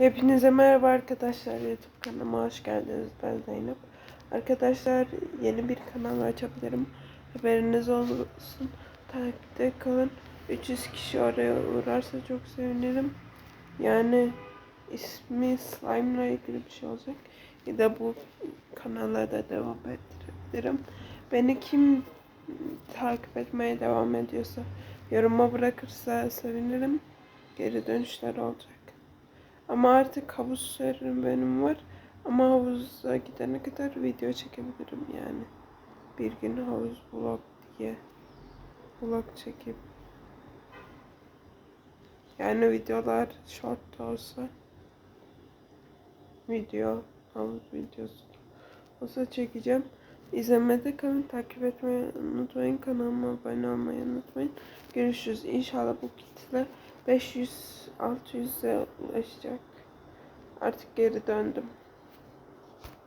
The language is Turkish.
Hepinize merhaba arkadaşlar. YouTube kanalıma hoş geldiniz. Ben Zeynep. Arkadaşlar yeni bir kanal açabilirim. Haberiniz olsun. Takipte kalın. 300 kişi oraya uğrarsa çok sevinirim. Yani ismi slime ile ilgili bir şey olacak. Ya da bu kanala da devam ettirebilirim. Beni kim takip etmeye devam ediyorsa yoruma bırakırsa sevinirim. Geri dönüşler olacak. Ama artık havuz serüvenim var. Ama havuza gidene kadar video çekebilirim yani. Bir gün havuz vlog diye vlog çekip yani videolar short da olsa video havuz videosu olsa çekeceğim. İzlemede kalın, takip etmeyi unutmayın. Kanalıma abone olmayı unutmayın. Görüşürüz. İnşallah bu kitle 500-600'e ulaşacak. Artık geri döndüm.